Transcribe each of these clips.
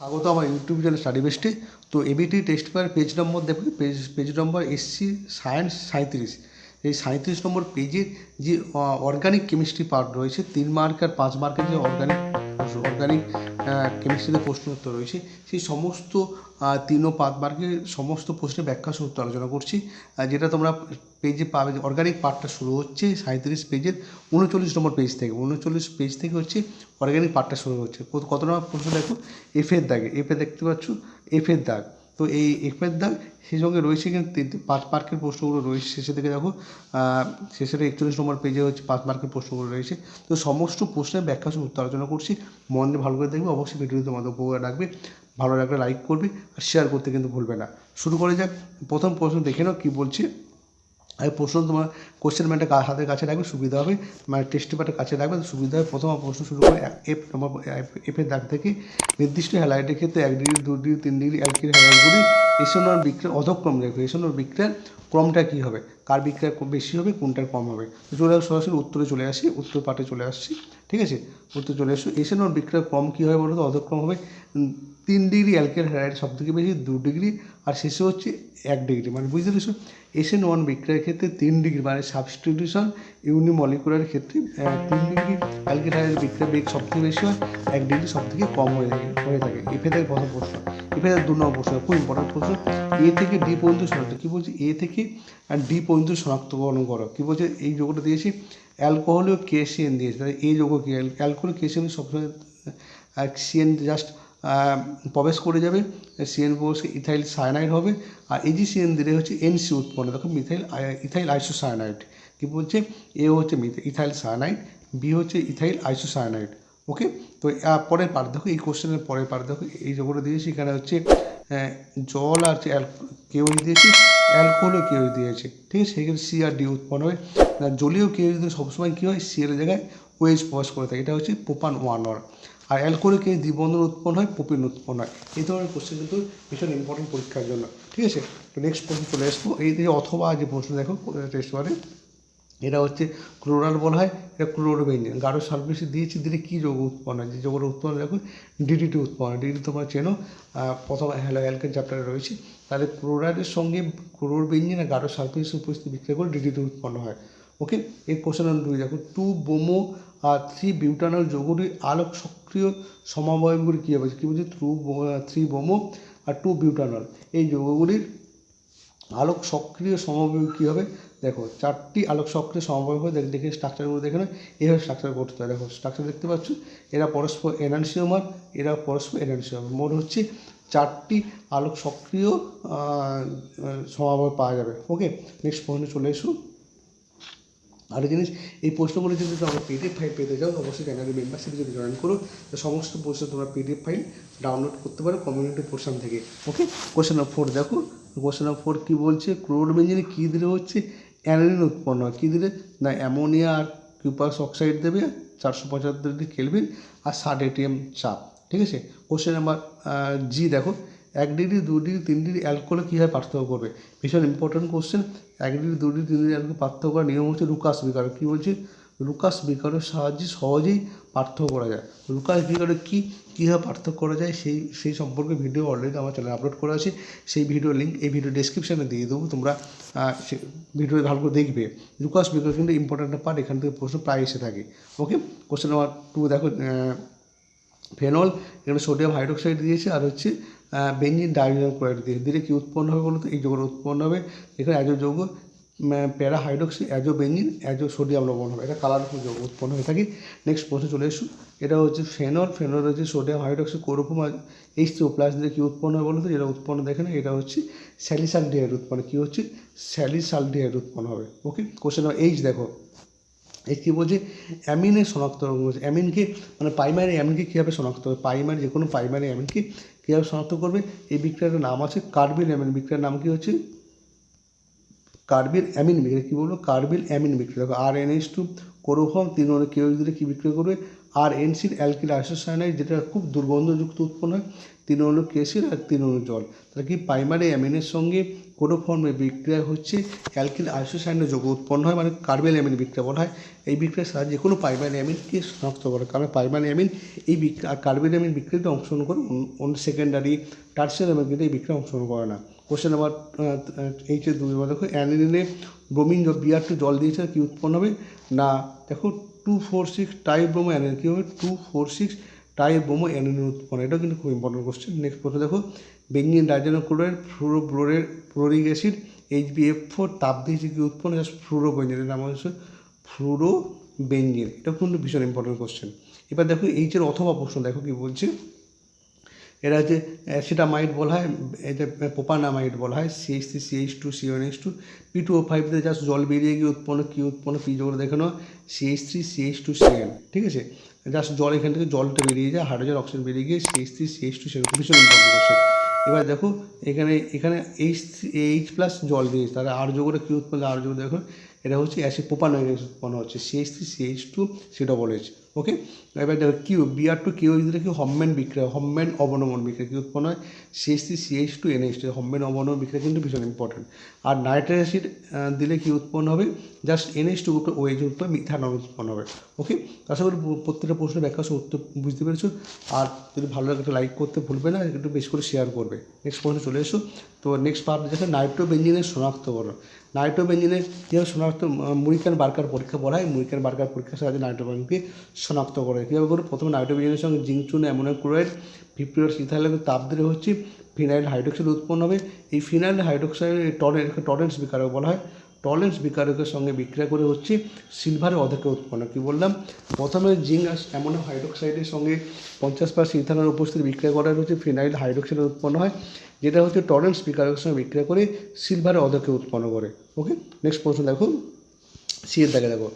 স্বাগত আমার YouTube channel study বেস্টে তো ABT test paper page number দেখো page page number SC science সাঁত্রিশ এই সাঁত্রিশ নম্বর পেজের যে অর্গানিক কেমিস্ট্রি পার্ট রয়েছে, তিন মার্ক আর পাঁচ মার্কের যে অর্গানিক অর্গানিক কেমিস্ট্রিতে প্রশ্ন উত্তর রয়েছে। সেই সমস্ত তিন ও পাঁচ সমস্ত প্রশ্নের ব্যাখ্যা সহ আলোচনা করছি। যেটা তোমরা পেজে পাবে অর্গানিক পার্টটা শুরু হচ্ছে সাঁত্রিশ পেজের উনচল্লিশ নম্বর পেজ থেকে। উনচল্লিশ পেজ থেকে হচ্ছে অর্গানিক পার্টটা শুরু হচ্ছে। কত নম্বর প্রশ্ন দেখো? এফের দাগে। এফে দেখতে পাচ্ছ? এফের দাগ। তো এই এফের দাগ সেই সঙ্গে রয়েছে কিন্তু পাঁচ মার্কের প্রশ্নগুলো রয়েছে শেষের দিকে দেখো। শেষের একচল্লিশ নম্বর পেজে হচ্ছে পাঁচ মার্কের প্রশ্নগুলো রয়েছে। তো সমস্ত প্রশ্নের ব্যাখ্যা সহ উত্তর আলোচনা করছি। মন ভালো করে দেখবে, অবশ্যই ভিডিওটি তোমাদের উপকার রাখবে। ভালো লাগলে লাইক করবে আর শেয়ার করতে কিন্তু ভুলবে না। শুরু করে যাক। প্রথম প্রশ্ন দেখে নাও কী বলছে। আর প্রশ্ন তোমার কোশ্চেন ম্যানটা হাতে কাছে রাখবে? সুবিধা হবে। মানে টেস্ট পেপারটা কাছে রাখবে সুবিধা হবে। প্রথম প্রশ্ন শুরু করে এফ নম্বর এফের দাগ থেকে নির্দিষ্ট হ্যালাইটের ক্ষেত্রে এক ডিগ্রি দু ডিগ্রি তিন ডিগ্রি এক ডিগ্রি হ্যালাইটগুলি এসনোর বিক্রয় অধক্রম রেখো এসনোর বিক্রিয়ার ক্রমটা কী হবে? কার বিক্রয় বেশি হবে, কোনটার কম হবে? চলে সরাসরি উত্তরে চলে আসি, উত্তর পাটে চলে আসছি, ঠিক আছে? উত্তর চলে আসো এসনোর বিক্রয় ক্রম কী হবে বলো তো অধক্রম হবে তিন ডিগ্রি অ্যালকেল হ্যালাইট সব থেকে বেশি, দু ডিগ্রি, আর শেষে হচ্ছে এক ডিগ্রি। মানে বুঝতে পেরেছ? এসএন ওয়ান বিক্রিয়ার ক্ষেত্রে তিন ডিগ্রি মানে সাবস্টিটিউশন ইউনিমলিকুলার ক্ষেত্রে তিন ডিগ্রি অ্যালকেল হ্যালাইট বিক্রিয়া বেগ সব থেকে বেশি হয়, এক ডিগ্রি সব থেকে কম হয়ে থাকে হয়ে থাকে। এফে থেকে প্রথম প্রশ্ন। থেকে দু নম্বর প্রশ্ন খুব ইম্পর্টেন্ট প্রশ্ন। এ থেকে ডি পর্যন্ত শনাক্ত, কী বলছে? এ থেকে ডি পর্যন্ত শনাক্তকরণ করো। কী বলছে? এই যোগটা দিয়েছি। অ্যালকোহলীয় কেসিএন দিয়েছে তাহলে এই যোগ কি? অ্যালকোহল কেসিএন সবসময় সিএন জাস্ট প্রবেশ করে যাবে। সিএন প্রবেশ ইথাইল সায়ানাইড হবে। আর এই যে সিএন দিলে হচ্ছে এনসি উৎপন্ন। দেখো মিথাইল ইথাইল আইসো আইসোসায়ানাইড কী বলছে? এ হচ্ছে ইথাইল সায়ানাইড বি হচ্ছে ইথাইল আইসো আইসোসায়ানাইড ওকে তো পরের পার দেখো এই কোশ্চেনের পরের পার দেখো এই যোগটা দিয়েছি, এখানে হচ্ছে জল আর কেউ দিয়েছি অ্যালকোহলও কেউ দিয়েছে। ঠিক আছে? সেক্ষেত্রে সি আর ডি উৎপন্ন হবে জলীয় কেউ যদি সবসময় কী হয়? সি এর জায়গায় ওয়েজ প্রবেশ করে থাকে। এটা হচ্ছে পোপান ওয়ান ওয়ার আর অ্যালকোহলিক কেউ দ্বিবন্ধন উৎপন্ন হয় পোপিন উৎপন্ন হয়। এই ধরনের কোশ্চেন কিন্তু ভীষণ ইম্পর্টেন্ট পরীক্ষার জন্য। ঠিক আছে? তো নেক্সট প্রশ্ন চলে আসব। এই অথবা যে প্রশ্ন দেখো টেস্ট করে এটা হচ্ছে ক্লোরাল বলা হয়, এটা ক্লোরোবেঞ্জিন গাঢ় সালফেট দিয়েছি, দিলে কী যোগ উৎপন্ন হয়? যে যোগটা উৎপন্ন দেখো ডিডিটি উৎপন্ন হয়। ডিডি তোমরা চেনো প্রথম হ্যালো অ্যালকেন চ্যাপ্টারে রয়েছে। তাহলে ক্লোরাইডের সঙ্গে ক্লোরোবেঞ্জিন আর গাঢ় সালফেটের উপস্থিতি বিক্রিয়া করে ডিডিটি উৎপন্ন হয়। ওকে এই কোশ্চেন নম্বর দুই, দেখো টু বোমো আর থ্রি বিউটানল যৌগটির আলোক সক্রিয় সমাবয়বগুলি কী হবে? কী বলছে? টু থ্রি বোমো আর টু বিউটানল এই যৌগগুলির আলোক সক্রিয় সমবায় কী হবে? দেখো, চারটি আলোক সক্রিয় সমবায় হবে দেখ- দেখে স্ট্রাকচারগুলো দেখে না এইভাবে স্ট্রাকচার করতে হয় দেখো স্ট্রাকচার দেখতে পাচ্ছ, এরা পরস্পর এনানসিওমার এরা পরস্পর এনানসিওমার মোট হচ্ছে চারটি আলোক সক্রিয় সমবায় পাওয়া যাবে। ওকে নেক্সট প্রশ্নে চলে এসো। আরেক জিনিস, এই প্রশ্নগুলো যদি তোমরা পিডিএফ ফাইল পেতে চাও, অবশ্যই চ্যানেলের মেম্বারশিপে যদি জয়েন করো, তো সমস্ত প্রশ্ন তোমরা পিডিএফ ফাইল ডাউনলোড করতে পারো কমিউনিটি পোর্শন থেকে। ওকে কোশ্চেন নম্বর ফোর দেখো। কোশ্চেন নম্বর ফোর কী বলছে? ক্লোরোবেঞ্জিনে কী দিলে হচ্ছে? অ্যানিলিন উৎপন্ন হয়। কী দিলে? না, অ্যামোনিয়া আর কিউপাস অক্সাইড দেবে, চারশো পঁচাত্তর ডিগ্রি কেলভিন আর ষাট এটিএম চাপ, ঠিক আছে? কোশ্চেন নাম্বার জি দেখো। এক ডিগ্রি, দু ডিগ্রি, তিন ডিগ্রি অ্যালকোহলে কীভাবে পার্থক্য করবে? ভীষণ ইম্পর্টেন্ট কোশ্চেন এক ডিগ্রি, দু ডিগ্রি, তিন ডিগ্রি অ্যালকোহল পার্থক্য করার নিয়ম হচ্ছে রুকাস বিকার কী বলছি? রুকাস বিকারের সাহায্যে সহজেই পার্থক্য করা যায়। লুকাস বিকারের কী, কীভাবে পার্থক্য করা যায় সেই সেই সম্পর্কে ভিডিও অলরেডি আমার চ্যানেলে আপলোড করা আছে। সেই ভিডিও লিঙ্ক এই ভিডিও ডেসক্রিপশানে দিয়ে দেবো, তোমরা ভিডিও ভালো করে দেখবে। লুকাস বিকার কিন্তু ইম্পর্টেন্ট পার্ট এখান থেকে প্রশ্ন প্রায় এসে থাকে। ওকে কোশ্চেন নাম্বার টু দেখো ফেনল, এখানে সোডিয়াম হাইড্রোক্সাইড দিয়েছে, আর হচ্ছে বেঞ্জিন ডাইজিয়াম ক্লোরাইড দিয়েছে। দিলে কি উৎপন্ন হবে বলতো? এই যৌগটা উৎপন্ন হবে। এখানে অ্যাজো যৌগ para hydroxy azo benzene azo sodium লবণ হবে। এটা যৌগ উৎপন্ন হয়ে থাকে। নেক্সট প্রশ্ন চলে এসো এটা হচ্ছে ফেনল ফেনল হচ্ছে sodium hydroxy chloroform H two plus দিয়ে কী উৎপন্ন হবে বলতো যেটা উৎপন্ন দেখে না এটা হচ্ছে স্যালিসালডিহাইড উৎপন্ন। কী হচ্ছে? স্যালিসালডিহাইড উৎপন্ন হবে। ওকে কোশ্চেন এইচ দেখো। এই কী বলছে? অ্যামিনের শনাক্ত অ্যামিনকে মানে প্রাইমারি অ্যামিনকে কীভাবে শনাক্ত করবে প্রাইমারি যে কোনো প্রাইমারি অ্যামিনকে কীভাবে শনাক্ত করবে? এই বিক্রিয়াটার নাম আছে কার্বিল অ্যামিন বিক্রিয়ার নাম কী হচ্ছে? কার্বিল অ্যামিন বিক্রিয়া কী বলব? কার্বিল অ্যামিন বিক্রিয়া দেখো, আর এন এইচ টু কোরোফর্ম তিন কেউ দিলে কী বিক্রিয়া করবে আর এনসির অ্যালকিল আইসোসায়ানাইড যেটা খুব দুর্গন্ধযুক্ত উৎপন্ন হয়, তিন অনু কেসির আর তিন অনু জল। তাহলে কি প্রাইমারি অ্যামিনের সঙ্গে কোনো ফর্মে বিক্রিয়া হচ্ছে? অ্যালকিল আইসোসায়ানাইড যোগ উৎপন্ন হয় মানে কার্বেল অ্যামিন বিক্রিয়া বলা হয়। এই বিক্রিয়ার সাহায্যে কোনো প্রাইমারি অ্যামিনকে শনাক্ত করে কারণ প্রাইমারি অ্যামিন এই বিক্রিয়া কার্বেল অ্যামিন বিক্রিয়াতে অংশগ্রহণ করে অন্য- সেকেন্ডারি টার্সিয়ারি অ্যামিন কিন্তু এই বিক্রিয়া অংশগ্রহণ করে না। কোশ্চেন নাম্বার এইচে দুই দেখো অ্যানিলিনে ব্রোমিন বিয়ার টু জল দিয়েছে কি উৎপন্ন হবে? না দেখো two four six tri bromo aniline কী হবে? Two four six tri bromo aniline উৎপন্ন। এটাও কিন্তু খুব ইম্পর্টেন্ট কোশ্চেন নেক্সট প্রশ্ন দেখো। Benzene diazonium chloride ফ্লুরোব্লোরের fluoric acid H B F four তাপ দিয়েছে কি উৎপন্ন? ফ্লুরো বেঞ্জিন নাম হচ্ছে ফ্লুরো বেঞ্জিন এটা কিন্তু ভীষণ ইম্পর্টেন্ট কোশ্চেন এবার দেখো এইচের অথবা প্রশ্ন দেখো কি বলছে। এরা হচ্ছে অ্যাসিটামাইড বলা হয় এটা পোপানামাইড বলা হয় CH three CH two H two P two O five just জল বেরিয়ে গিয়ে উৎপন্ন, কী উৎপন্ন পি যোগ দেখানো CH three CH two CN ঠিক আছে? জাস্ট জল এখান থেকে জলটা বেরিয়ে যায়, হাইড্রোজেন, অক্সিজেন বেরিয়ে গিয়ে CH three CH two CN ভীষণ ইম্পর্টেন্ট কোশ্চেন এবার দেখো, এখানে এখানে এইচ এইচ প্লাস জল দিয়েছে তাহলে আর যোগটা কী উৎপন্ন আর যোগ দেখো, এটা হচ্ছে অ্যাসিড পোপানাইড উৎপন্ন হচ্ছে CH three CH two C double H okay এবার দেখো কিউ বিআর টু কিউ দিলে কি হমম্যান বিক্রিয়া হমম্যান অবনমন বিক্রিয়া, কি উৎপন্ন হয়? CH three CH two NH two Hofmann অবনমন বিক্রিয়া কিন্তু ভীষণ ইম্পর্টেন্ট আর নাইট্রিক অ্যাসিড দিলে কি উৎপন্ন হবে? জাস্ট এনএইচ টু গ্রুপে ওয়েজ উৎপন্ন মিথানল উৎপন্ন হবে। ওকে আশা করি প্রত্যেকটা প্রশ্নের ব্যাখ্যা উত্তর বুঝতে পেরেছ। আর যদি ভালো লাগে লাইক করতে ভুলবে না, একটু বেশি করে শেয়ার করবে। নেক্সট প্রশ্নে চলে এসো। তো নেক্সট পার্ট দেখো নাইট্রোবেঞ্জিনের শনাক্তকরণ। নাইট্রোবেঞ্জিনের কীভাবে শনাক্ত মুরিকান বার্কার পরীক্ষা বলা হয়, মুরিকান বার্কার পরীক্ষার সাহায্যে নাইট্রোবেঞ্জিনকে শনাক্ত করে কীভাবে করে প্রথমে নাইট্রোবেঞ্জিনের সঙ্গে জিঙ্কচুন অ্যামোনিয়াম ক্লোরাইড ফিফটি ওয়ার সিথাইলের তাপ দিলে হচ্ছে ফিনাইল হাইড্রোক্সাইড উৎপন্ন হবে। এই ফিনাইল হাইড্রোক্সাইড টরেন্ট টরেন্টস বিকারক বলা হয়। টলেন্স বিকারকের সঙ্গে বিক্রিয়া করে হচ্ছে সিলভারের অধেকে উৎপন্ন। কী বললাম? প্রথমে জিঙ্ক অ্যামোনিয়াম হাইড্রোক্সাইডের সঙ্গে পঞ্চাশ পার্সেন্ট ইথানল উপস্থিতি বিক্রিয়া করা হচ্ছে ফিনাইল হাইড্রোক্সাইড উৎপন্ন হয়, যেটা হচ্ছে টলেন্স বিকারকের সঙ্গে বিক্রিয়া করে সিলভারের অধেকে উৎপন্ন করে। ওকে নেক্সট প্রশ্ন দেখো সি এর দাগে দেখো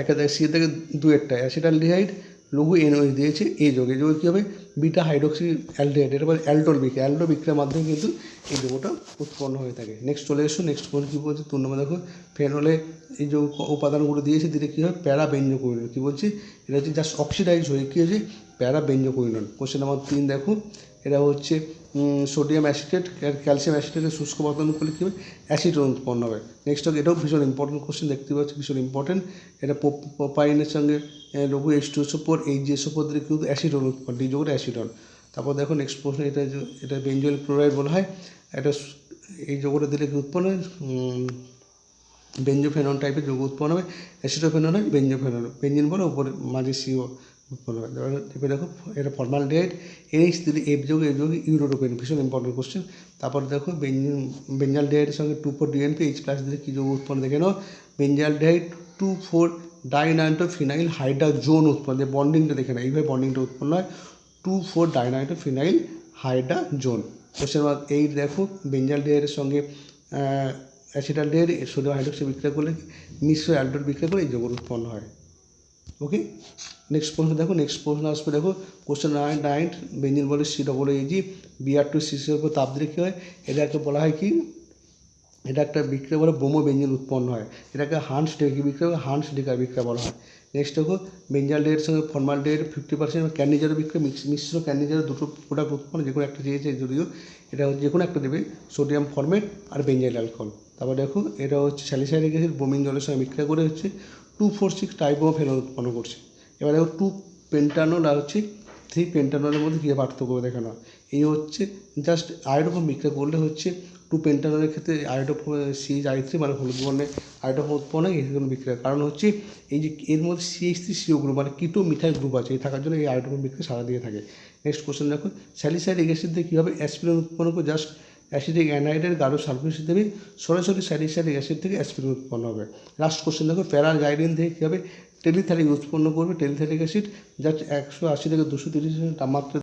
একটা দেখো সি এর দাগে দু একটা, অ্যাসিটালডিহাইড লঘু এনওএইচ দিয়েছে এই যোগে। যোগে কী হবে? বিটা হাইড্রোক্সি অ্যালডিহাইড এটা বলে অ্যালডোল বিক্রিয়া অ্যালডো বিক্রিয়ার মাধ্যমে কিন্তু এই যৌগটা উৎপন্ন হয়ে থাকে। নেক্সট চলে এসো নেক্সট কোন কী বলছে? তিন নম্বর দেখো ফেনলে এই যে উপাদানগুলো দিয়েছে, দিলে কী হয়? প্যারা বেঞ্জোকুইনন কী বলছি? এটা হচ্ছে জাস্ট অক্সিডাইজ হয়ে কী হয়েছে? প্যারা বেঞ্জোকুইনন কোশ্চেন নাম্বার তিন দেখো। এটা হচ্ছে সোডিয়াম অ্যাসিটেট ক্যালসিয়াম অ্যাসিটেটের শুষ্ক বর্তন করলে কী হবে অ্যাসিড উৎপন্ন হবে। নেক্সট এটাও ভীষণ ইম্পর্টেন্ট কোশ্চেন দেখতে পাচ্ছি ভীষণ ইম্পর্টেন্ট এটা পাইনের সঙ্গে লঘু এইচ টু এসোপর এই যে এসোপর দিলে কিন্তু অ্যাসিডন উৎপন্ন ডিজোগের অ্যাসিডন তারপর দেখো নেক্সট প্রশ্ন, এটা এটা বেঞ্জল ক্লোরাইড বলা হয়, এটা এই যোগটা দিলে কি উৎপন্ন হয়? বেঞ্জোফেনন টাইপের যৌগ উৎপন্ন হবে। অ্যাসিডোফেনন হয় বেঞ্জোফেনন বেঞ্জিন বলে উপরে, মাঝে সিও উৎপন্ন এবার দেখো, এটা ফর্মাল ডিহাইড এনএইচ দিলে এফ যোগ এফ যোগ ইউরোপেন ভীষণ ইম্পর্টেন্ট কোশ্চেন তারপর দেখো বেঞ্জাল ডিহাইডের সঙ্গে two four DNP H plus দিলে কী যোগ উৎপন্ন দেখে নাও। Benzaldehyde two four dinitro phenyl hydrazone উৎপন্ন, যে বন্ডিংটা দেখে না এইভাবে বন্ডিংটা উৎপন্ন হয়। Two four dinitro phenyl hydrazone question eight দেখো বেঞ্জাল ডিহাইডের সঙ্গে অ্যাসিডাল ডিহাইড সোডিয়াম হাইড্রোক্সাইড বিক্রিয়া করলে, মিশ্র অ্যালডোড বিক্রিয়া করে এই যোগ উৎপন্ন হয়। ওকে নেক্সট প্রশ্ন দেখো নেক্সট প্রশ্ন আসবে দেখো কোশ্চেন নাইন নাইন বেঞ্জিন বলে সি ডবল এইজি বিআর টু সিসির উপর তাপ দিলে কী হয়? এটাকে বলা হয় কি? এটা একটা বিক্রিয়া বলে বোমো বেঞ্জিন উৎপন্ন হয়। এটাকে হান্স ডেকি বিক্রিয়া হান্স ডেকার বিক্রিয়া বলা হয়। নেক্সট দেখো বেঞ্জাল ডের সঙ্গে ফর্মাল ডের ফিফটি পার্সেন্ট ক্যান্ডিজারের বিক্রিয়া মিশ্র ক্যান্ডিজারের দুটো প্রোডাক্ট উৎপন্ন, যে কোনো একটা চেয়েছে যদিও, এটা হচ্ছে যে কোনো একটা দেবে সোডিয়াম ফর্মেট আর বেঞ্জাইল অ্যালকোহল তারপর দেখো, এটা হচ্ছে স্যালিসাইডিক অ্যাসিড বোমিন জলের সঙ্গে বিক্রিয়া করে হচ্ছে টু ফোর সিক্স টাইপোমা ফেনল উৎপন্ন করছে। এবার দেখো টু পেন্টানল আর হচ্ছে থ্রি পেন্টানলের মধ্যে কী পার্থক্য দেখানো হয়? এই হচ্ছে জাস্ট আয়োডোফোম বিক্রিয়া করলে হচ্ছে টু পেন্টানলের ক্ষেত্রে আয়োডোফোম সিএইচ আই থ্রি মানে হলুদ বর্ণের আয়োডোফোম উৎপন্ন হয় এগুলো বিক্রিয়া কারণ হচ্ছে এই যে এর মধ্যে সিএইচ থ্রি সিও গ্রুপ মানে কিটো মিথাইল গ্রুপ আছে, এই থাকার জন্য এই আয়োডোফোম বিক্রিয়া সারা দিয়ে থাকে। নেক্সট কোশ্চেন দেখো স্যালিসাইড অ্যাসিড দিয়ে কীভাবে অ্যাসপিরিন উৎপন্ন করে জাস্ট অ্যাসিডিক অ্যানাইডের গাঢ় সালফিউরিক দেবে। সরাসরি স্যালিসাইডিক অ্যাসিড থেকে অ্যাসপিরিন উৎপন্ন হবে। লাস্ট কোশ্চেন দেখো প্যারার গাইডিন থেকে হবে টেলিথ্যালিক উৎপন্ন করবে? টেলিথ্যালিক অ্যাসিড যা একশো আশি থেকে দুশো তিরিশ তাপমাত্রা